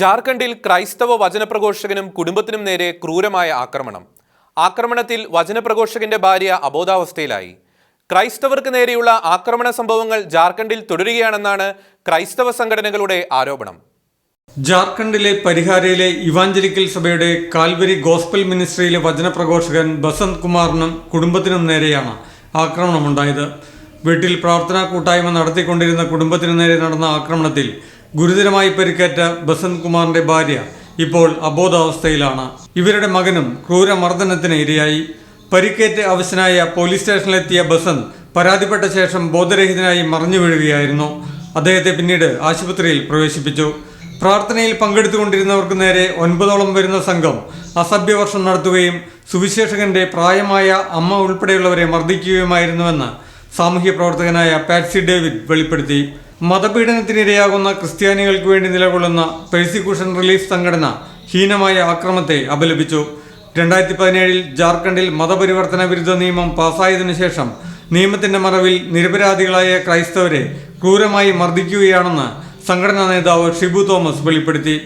ജാർഖണ്ഡിൽ ക്രൈസ്തവ വചനപ്രഘോഷകനും കുടുംബത്തിനും നേരെ ക്രൂരമായ ആക്രമണം. ആക്രമണത്തിൽ വചനപ്രഘോഷകന്റെ ഭാര്യ അബോധാവസ്ഥയിലായി. ക്രൈസ്തവർക്ക് നേരെയുള്ള ആക്രമണ സംഭവങ്ങൾ ജാർഖണ്ഡിൽ തുടരുകയാണെന്നാണ് ക്രൈസ്തവ സംഘടനകളുടെ ആരോപണം. ജാർഖണ്ഡിലെ പരിഹാരയിലെ ഇവാഞ്ചലിക്കൽ സഭയുടെ കാൽവരി ഗോസ്പൽ മിനിസ്ട്രിയിലെ വചനപ്രഘോഷകൻ ബസന്ത് കുമാറിനും കുടുംബത്തിനും നേരെയാണ് ആക്രമണമുണ്ടായത്. വീട്ടിൽ പ്രാർത്ഥനാ കൂട്ടായ്മ നടത്തിക്കൊണ്ടിരുന്ന കുടുംബത്തിനു നേരെ നടന്ന ആക്രമണത്തിൽ ഗുരുതരമായി പരിക്കേറ്റ ബസന്ത് കുമാറിന്റെ ഭാര്യ ഇപ്പോൾ അബോധാവസ്ഥയിലാണ്. ഇവരുടെ മകനും ക്രൂരമർദ്ദനത്തിന് ഇരയായി. പരിക്കേറ്റ് അവശനായ പോലീസ് സ്റ്റേഷനിലെത്തിയ ബസന്ത് പരാതിപ്പെട്ട ശേഷം ബോധരഹിതനായി മറിഞ്ഞു വീഴുകയായിരുന്നു. അദ്ദേഹത്തെ പിന്നീട് ആശുപത്രിയിൽ പ്രവേശിപ്പിച്ചു. പ്രാർത്ഥനയിൽ പങ്കെടുത്തുകൊണ്ടിരുന്നവർക്ക് നേരെ ഒൻപതോളം വരുന്ന സംഘം അസഭ്യവർഷം നടത്തുകയും സുവിശേഷകന്റെ പ്രായമായ അമ്മ ഉൾപ്പെടെയുള്ളവരെ മർദ്ദിക്കുകയുമായിരുന്നുവെന്ന് സാമൂഹ്യ പ്രവർത്തകനായ പാറ്റ്സി ഡേവിഡ് വെളിപ്പെടുത്തി. മതപീഡനത്തിനിരയാകുന്ന ക്രിസ്ത്യാനികൾക്ക് വേണ്ടി നിലകൊള്ളുന്ന പെർസിക്യൂഷൻ റിലീഫ് സംഘടന ഹീനമായ ആക്രമത്തെ അപലപിച്ചു. രണ്ടായിരത്തി പതിനേഴിൽ ജാർഖണ്ഡിൽ മതപരിവർത്തന വിരുദ്ധ നിയമം പാസായതിനു ശേഷം നിയമത്തിന്റെ മറവിൽ നിരപരാധികളായ ക്രൈസ്തവരെ ക്രൂരമായി മർദ്ദിക്കുകയാണെന്ന് സംഘടനാ നേതാവ് ഷിബു തോമസ് വെളിപ്പെടുത്തി.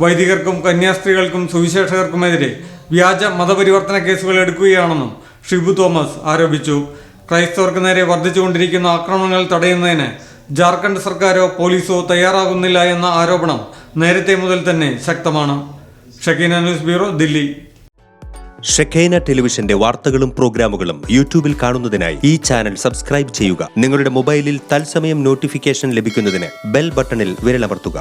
വൈദികർക്കും കന്യാസ്ത്രീകൾക്കും സുവിശേഷകർക്കുമെതിരെ വ്യാജ മതപരിവർത്തന കേസുകൾ എടുക്കുകയാണെന്നും ഷിബു തോമസ് ആരോപിച്ചു. ക്രൈസ്തവർക്ക് നേരെ വർദ്ധിച്ചുകൊണ്ടിരിക്കുന്ന ആക്രമണങ്ങൾ തടയുന്നതിന് ജാർഖണ്ഡ് സർക്കാരോ പോലീസോ തയ്യാറാകുന്നില്ല എന്ന ആരോപണം നേരത്തെ മുതൽ തന്നെ ശക്തമാണ്. Shekinah news bureau Delhi. Shekinah ടെലിവിഷന്റെ വാർത്തകളും പ്രോഗ്രാമുകളും യൂട്യൂബിൽ കാണുന്നതിനായി ഈ ചാനൽ സബ്സ്ക്രൈബ് ചെയ്യുക. നിങ്ങളുടെ മൊബൈലിൽ തത്സമയം നോട്ടിഫിക്കേഷൻ ലഭിക്കുന്നതിന് ബെൽ ബട്ടണിൽ വിരലമർത്തുക.